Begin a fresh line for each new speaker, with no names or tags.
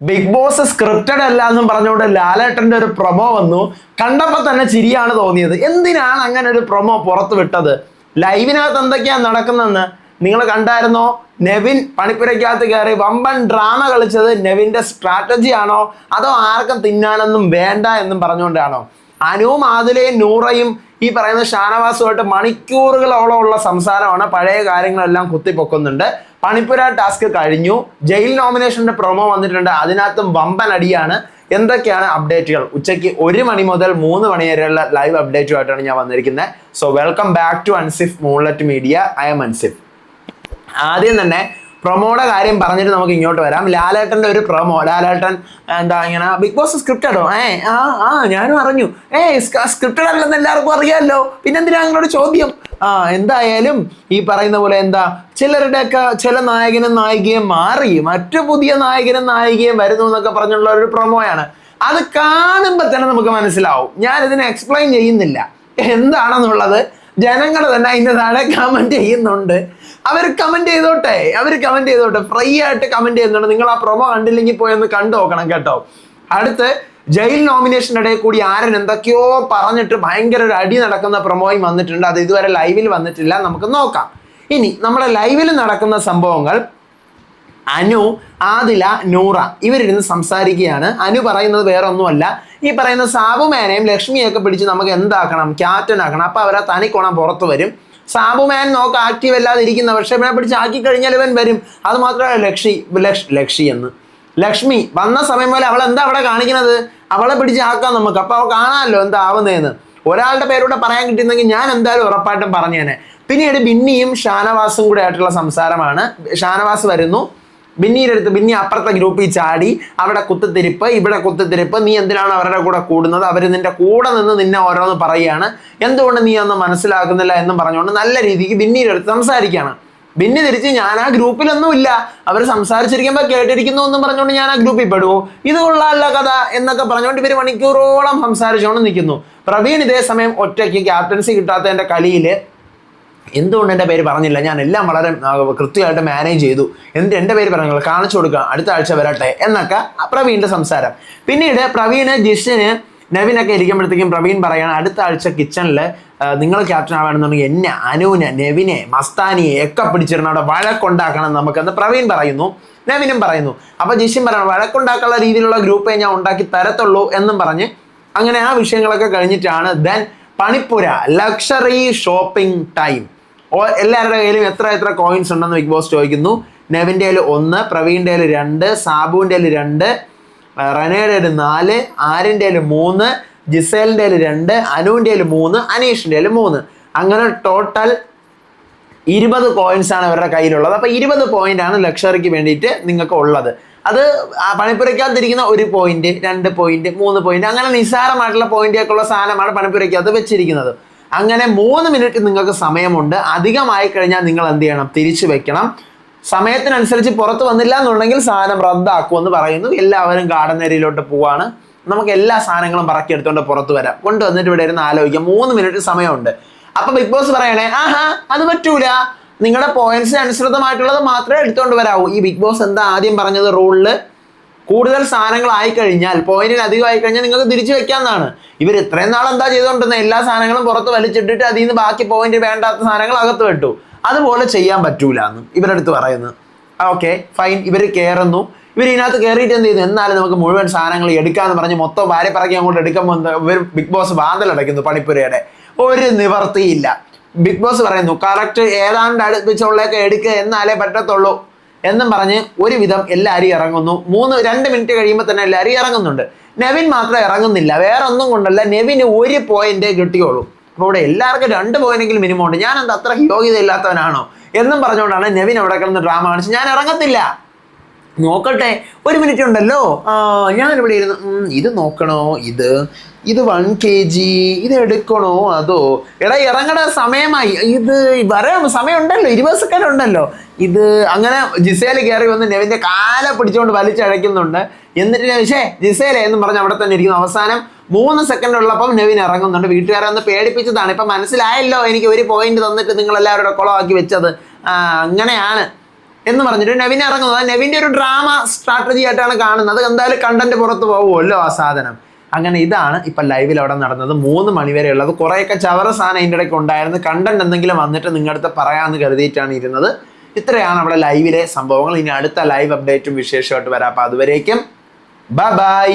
Big boss scripted അല്ല എന്നും പറഞ്ഞുകൊണ്ട് ലാലേട്ടന്റെ ഒരു പ്രൊമോ വന്നു. കണ്ടപ്പോൾ തന്നെ ചിരിയാണ് തോന്നിയത്. എന്തിനാണ് അങ്ങനെ ഒരു പ്രൊമോ പുറത്തു വിട്ടത്? ലൈവിനകത്ത് എന്തൊക്കെയാ നടക്കുന്നതെന്ന് നിങ്ങൾ കണ്ടായിരുന്നോ? നെവിൻ പണിപ്പുരയ്ക്കകത്ത് കയറി വമ്പൻ ഡ്രാമ കളിച്ചത് നെവിന്റെ സ്ട്രാറ്റജിയാണോ അതോ ആർക്കും തിന്നാനൊന്നും വേണ്ട എന്നും പറഞ്ഞുകൊണ്ടാണോ? അനുവും ആദിലയും നൂറയും ഈ പറയുന്ന ഷാനവാസുമായിട്ട് മണിക്കൂറുകളോളം ഉള്ള സംസാരമാണ്. പഴയ കാര്യങ്ങളെല്ലാം കുത്തിപ്പൊക്കുന്നുണ്ട്. പണിപ്പുര ടാസ്ക് കഴിഞ്ഞു. ജയിൽ നോമിനേഷന്റെ പ്രൊമോ വന്നിട്ടുണ്ട്. അതിനകത്തും വമ്പൻ അടിയാണ്. എന്തൊക്കെയാണ് അപ്ഡേറ്റുകൾ ഉച്ചയ്ക്ക് ഒരു മണി മുതൽ മൂന്ന് മണി വരെയുള്ള ലൈവ് അപ്ഡേറ്റുമായിട്ടാണ് ഞാൻ വന്നിരിക്കുന്നത്. So welcome back to Ansif moonlet media I am Ansif ആദ്യം തന്നെ പ്രൊമോയുടെ കാര്യം പറഞ്ഞിട്ട് നമുക്ക് ഇങ്ങോട്ട് വരാം. ലാലേട്ടന്റെ ഒരു പ്രൊമോ. ലാലേട്ടൻ എന്താ ഇങ്ങനെ ബിഗ് ബോസ് സ്ക്രിപ്റ്റഡോ? ഏ ആ ആ ഞാനും അറിഞ്ഞു. ഏ സ്ക്രിപ്റ്റഡ് അല്ലെന്ന് എല്ലാവർക്കും അറിയാമല്ലോ പിന്നെന്തിനാ നിങ്ങളോട് ചോദ്യം? ആ എന്തായാലും ഈ പറയുന്ന പോലെ എന്താ ചിലരുടെയൊക്കെ ചില നായകനും നായികയും മാറി മറ്റു പുതിയ നായകനും നായികയും വരുന്നു എന്നൊക്കെ പറഞ്ഞുള്ള ഒരു പ്രൊമോയാണ്. അത് കാണുമ്പോൾ തന്നെ നമുക്ക് മനസ്സിലാവും. ഞാൻ ഇതിനെ എക്സ്പ്ലെയിൻ ചെയ്യുന്നില്ല. എന്താണെന്നുള്ളത് ജനങ്ങൾ തന്നെ അതിന്റെ താഴെ കമന്റ് ചെയ്യുന്നുണ്ട്. അവർ കമന്റ് ചെയ്തോട്ടെ അവർ കമന്റ് ചെയ്തോട്ടെ. ഫ്രീ ആയിട്ട് കമന്റ് ചെയ്യുന്നുണ്ട്. നിങ്ങൾ ആ പ്രൊമോ കണ്ടില്ലെങ്കിൽ പോയി ഒന്ന് കണ്ടു നോക്കണം കേട്ടോ. അടുത്ത് ജയിൽ നോമിനേഷന്റെ ഇടയിൽ കൂടി ആരൻ എന്തൊക്കെയോ പറഞ്ഞിട്ട് ഭയങ്കര ഒരു അടി നടക്കുന്ന പ്രൊമോയും വന്നിട്ടുണ്ട്. അത് ഇതുവരെ ലൈവിൽ വന്നിട്ടില്ല. നമുക്ക് നോക്കാം. ഇനി നമ്മുടെ ലൈവിൽ നടക്കുന്ന സംഭവങ്ങൾ അനു ആദില നൂറ. ഇവരിരുന്ന് സംസാരിക്കുകയാണ്. അനു പറയുന്നത് വേറെ ഒന്നുമല്ല ഈ പറയുന്ന സാബുമേനെയും ലക്ഷ്മിയൊക്കെ പിടിച്ച് നമുക്ക് എന്താക്കണം? ക്യാപ്റ്റൻ ആക്കണം. അപ്പൊ അവരെ തനിക്കോണം പുറത്ത് വരും. സാബുമാൻ നോക്ക് ആക്റ്റീവ് അല്ലാതെ ഇരിക്കുന്ന പക്ഷെ ഇവനെ പിടിച്ച് ആക്കി കഴിഞ്ഞാൽ ഇവൻ വരും. അത് മാത്രമല്ല ലക്ഷി ലക്ഷ് ലക്ഷി എന്ന്. ലക്ഷ്മി വന്ന സമയം പോലെ അവൾ എന്താ അവിടെ കാണിക്കുന്നത്? അവളെ പിടിച്ച് ആക്കാം നമുക്ക്. അപ്പോൾ അവൾ കാണാമല്ലോ എന്താ ആവുന്നതെന്ന് ഒരാളുടെ പേരൂടെ പറയാൻ കിട്ടിയിരുന്നെങ്കിൽ ഞാൻ എന്തായാലും ഉറപ്പായിട്ടും പറഞ്ഞേനെ. പിന്നീട് ബിന്നിയും ഷാനവാസും കൂടെ ആയിട്ടുള്ള സംസാരമാണ്. ഷാനവാസ് വരുന്നു. ബിന്നിയുടെ ബിന്നി അപ്പുറത്തെ ഗ്രൂപ്പിൽ ചാടി അവിടെ കുത്തിത്തിരിപ്പ് ഇവിടെ കുത്തിത്തിരിപ്പ് നീ എന്തിനാണ് അവരുടെ കൂടെ കൂടുന്നത്? അവർ നിന്റെ കൂടെ നിന്ന് നിന്നെ ഓരോന്ന് പറയുകയാണ്. എന്തുകൊണ്ട് നീ ഒന്നും മനസ്സിലാക്കുന്നില്ല എന്നും പറഞ്ഞുകൊണ്ട് നല്ല രീതിക്ക് ബിന്നിയുടെ അടുത്ത് സംസാരിക്കുകയാണ്. ബിന്നി തിരിച്ച് ഞാൻ ആ ഗ്രൂപ്പിലൊന്നും ഇല്ല. അവർ സംസാരിച്ചിരിക്കുമ്പോൾ കേട്ടിരിക്കുന്നു എന്നും പറഞ്ഞുകൊണ്ട് ഞാൻ ആ ഗ്രൂപ്പിൽ പെടുവോ? ഇത് കൊള്ളാമല്ല കഥ എന്നൊക്കെ പറഞ്ഞുകൊണ്ട് ഇവർ മണിക്കൂറോളം സംസാരിച്ചുകൊണ്ട് നിൽക്കുന്നു. പ്രവീൺ ഇതേ സമയം ഒറ്റയ്ക്ക് ക്യാപ്റ്റൻസി കിട്ടാത്തതിന്റെ കളിയിൽ എന്തുകൊണ്ട് എന്റെ പേര് പറഞ്ഞില്ല? ഞാൻ എല്ലാം വളരെ കൃത്യമായിട്ട് മാനേജ് ചെയ്തു. എന്നിട്ട് എന്റെ പേര് പറഞ്ഞു കാണിച്ചു കൊടുക്കുക. അടുത്ത ആഴ്ച വരട്ടെ എന്നൊക്കെ പ്രവീണിന്റെ സംസാരം. പിന്നീട് പ്രവീണ് ജിഷിന് നവീനൊക്കെ ഇരിക്കുമ്പോഴത്തേക്കും പ്രവീൺ പറയാണ് അടുത്ത ആഴ്ച കിച്ചണിൽ നിങ്ങൾ ക്യാപ്റ്റൻ ആവാണെന്നുണ്ടെങ്കിൽ എന്നെ അനുവിനെ നെവിനെ മസ്താനിയെ ഒക്കെ പിടിച്ചിരുന്ന അവിടെ വഴക്കുണ്ടാക്കണം നമുക്കെന്ന് പ്രവീൺ പറയുന്നു. നവീനും പറയുന്നു. അപ്പൊ ജിഷിൻ പറയണം വഴക്കുണ്ടാക്കാനുള്ള രീതിയിലുള്ള ഗ്രൂപ്പേ ഞാൻ ഉണ്ടാക്കി തരത്തുള്ളൂ എന്നും പറഞ്ഞ് അങ്ങനെ ആ വിഷയങ്ങളൊക്കെ കഴിഞ്ഞിട്ടാണ് ദെൻ പണിപ്പുര ലക്ഷറി ഷോപ്പിംഗ് ടൈം എല്ലാവരുടെ കയ്യിലും എത്ര എത്ര കോയിൻസ് ഉണ്ടെന്ന് ബിഗ് ബോസ് ചോദിക്കുന്നു. നെവിന്റെ കയ്യിൽ ഒന്ന് പ്രവീണിന്റെ കയ്യിൽ രണ്ട് സാബുവിന്റെ കയ്യിൽ രണ്ട് റനയുടെ കയ്യിൽ നാല് ആരിന്റെ കയ്യിൽ മൂന്ന് ജിസേലിന്റെ കയ്യിൽ രണ്ട് അനുവിന്റെ കയ്യിൽ മൂന്ന് അനീഷിന്റെ കയ്യിൽ മൂന്ന്. അങ്ങനെ ടോട്ടൽ ഇരുപത് കോയിൻസ് ആണ് ഇവരുടെ കയ്യിലുള്ളത്. അപ്പോൾ ഇരുപത് പോയിന്റ് ആണ് ലക്ഷറിക്ക് വേണ്ടിയിട്ട് നിങ്ങൾക്ക് ഉള്ളത്. അത് പണിപ്പുരയ്ക്കകത്തിരിക്കുന്ന ഒരു പോയിന്റ് രണ്ട് പോയിന്റ് മൂന്ന് പോയിന്റ് അങ്ങനെ നിസ്സാരമായിട്ടുള്ള പോയിന്റൊക്കെ ഉള്ള സാധനമാണ് പണിപ്പുരയ്ക്കകത്ത് വെച്ചിരിക്കുന്നത്. അങ്ങനെ മൂന്ന് മിനിറ്റ് നിങ്ങൾക്ക് സമയമുണ്ട്. അധികമായി കഴിഞ്ഞാൽ നിങ്ങൾ എന്ത് ചെയ്യണം? തിരിച്ചു വെക്കണം. സമയത്തിനനുസരിച്ച് പുറത്ത് വന്നില്ല എന്നുണ്ടെങ്കിൽ സാധനം റദ്ദാക്കുമെന്ന് പറയുന്നു. എല്ലാവരും ഗാർഡൻ ഏരിയയിലോട്ട് പോവാണ്. നമുക്ക് എല്ലാ സാധനങ്ങളും പറക്കി എടുത്തുകൊണ്ട് പുറത്ത് വരാം. കൊണ്ടുവന്നിട്ട് ഇവിടെ ഇരുന്ന് ആലോചിക്കാം. മൂന്ന് മിനിറ്റ് സമയമുണ്ട്. അപ്പൊ ബിഗ് ബോസ് പറയണേ ആഹാ അത് പറ്റൂല. നിങ്ങളുടെ പോയിന്റ്സിന് അനുസൃതമായിട്ടുള്ളത് മാത്രമേ എടുത്തുകൊണ്ട് വരാവൂ. ഈ ബിഗ് ബോസ് എന്താ ആദ്യം പറഞ്ഞത്? റൂളിൽ കൂടുതൽ സാധനങ്ങൾ ആയി കഴിഞ്ഞാൽ പോയിന്റിന് അധികം ആയി കഴിഞ്ഞാൽ നിങ്ങൾക്ക് തിരിച്ചു വെക്കാമെന്നാണ് ഇവർ ഇത്രയും നാൾ എന്താ ചെയ്തുകൊണ്ടിരുന്ന എല്ലാ സാധനങ്ങളും പുറത്ത് വലിച്ചിട്ടിട്ട് അതിൽ നിന്ന് ബാക്കി പോയിന്റ് വേണ്ടാത്ത സാധനങ്ങൾ അകത്ത് വെട്ടു. അതുപോലെ ചെയ്യാൻ പറ്റൂല എന്ന് ഇവരടുത്ത് പറയുന്നു. ഓക്കെ ഫൈൻ ഇവർ കയറുന്നു ഇവർ ഇതിനകത്ത് കയറിയിട്ട് എന്ത് ചെയ്യുന്നു? എന്നാലും നമുക്ക് മുഴുവൻ സാധനങ്ങൾ എടുക്കാന്ന് പറഞ്ഞ് മൊത്തം വാരി പറക്കി അങ്ങോട്ട് എടുക്കുമ്പോൾ ഇവർ ബിഗ് ബോസ് വാന്തലടയ്ക്കുന്നു പണിപ്പുരയുടെ. ഒരു നിവർത്തിയില്ല. ബിഗ് ബോസ് പറയുന്നു കറക്റ്റ് ഏതാണ്ട് അടുപ്പിച്ചുള്ളേക്ക് എടുക്കുക എന്നാലേ പറ്റത്തുള്ളൂ. എന്നും പറഞ്ഞ് ഒരുവിധം എല്ലാവരും ഇറങ്ങുന്നു. മൂന്ന് രണ്ട് മിനിറ്റ് കഴിയുമ്പോൾ തന്നെ എല്ലാവരും ഇറങ്ങുന്നുണ്ട്. നെവിൻ മാത്രം ഇറങ്ങുന്നില്ല. വേറെ ഒന്നും കൊണ്ടല്ല. നെവിന് ഒരു പോയിന്റേ കിട്ടിയോളൂ. അപ്പോൾ ഇവിടെ എല്ലാവർക്കും രണ്ട് പോയിന്റെങ്കിലും മിനിമം ഉണ്ട്. ഞാൻ എന്താ അത്ര യോഗ്യത ഇല്ലാത്തവനാണോ എന്നും പറഞ്ഞുകൊണ്ടാണ് നെവിൻ അവിടെ കിടന്ന് ഡ്രാമ കാണിച്ച് ഞാൻ ഇറങ്ങത്തില്ല. നോക്കട്ടെ ഒരു മിനിറ്റ് ഉണ്ടല്ലോ. ആ ഞാനിവിടെ ഇരുന്ന് ഇത് നോക്കണോ? ഇത് ഇത് വൺ കെ ജി ഇത് എടുക്കണോ? അതോ എടാ ഇറങ്ങണ സമയമായി. ഇത് വരാൻ സമയമുണ്ടല്ലോ ഇരുപത് സെക്കൻഡ് ഉണ്ടല്ലോ. ഇത് അങ്ങനെ ജിസേലി കയറി വന്ന് നെവിന്റെ കാല പിടിച്ചുകൊണ്ട് വലിച്ചഴയ്ക്കുന്നുണ്ട് എന്നിട്ട് പക്ഷേ ജിസേലെ എന്ന് പറഞ്ഞ് അവിടെ തന്നെ ഇരിക്കുന്നു. അവസാനം മൂന്ന് സെക്കൻഡ് ഉള്ളപ്പം നെവിൻ ഇറങ്ങുന്നുണ്ട്. വീട്ടുകാരെ ഒന്ന് പേടിപ്പിച്ചതാണ്. ഇപ്പം മനസ്സിലായല്ലോ എനിക്ക് ഒരു പോയിന്റ് തന്നിട്ട് നിങ്ങൾ എല്ലാവരുടെ കുളമാക്കി വെച്ചത്. അങ്ങനെയാണ്. എന്ന് പറഞ്ഞിട്ട് നവിൻ ഇറങ്ങുന്നത്. നവിന്റെ ഒരു ഡ്രാമ സ്ട്രാറ്റജി ആയിട്ടാണ് കാണുന്നത്. എന്തായാലും കണ്ടന്റ് പുറത്ത് പോകുമല്ലോ ആ സാധനം. അങ്ങനെ ഇതാണ് ഇപ്പൊ ലൈവിൽ അവിടെ നടന്നത്. മൂന്ന് മണിവരെ ഉള്ളത്. കുറേയൊക്കെ ചവറ സാധനം അതിന്റെ ഇടയ്ക്ക് ഉണ്ടായിരുന്നു. കണ്ടന്റ് എന്തെങ്കിലും വന്നിട്ട് നിങ്ങളുടെ പറയാമെന്ന് കരുതിയിട്ടാണ് ഇരുന്നത്. ഇത്രയാണ് അവിടെ ലൈവിലെ സംഭവങ്ങൾ. ഇനി അടുത്ത ലൈവ് അപ്ഡേറ്റും വിശേഷമായിട്ട് വരാം. അപ്പൊ അതുവരേക്കും. ബൈ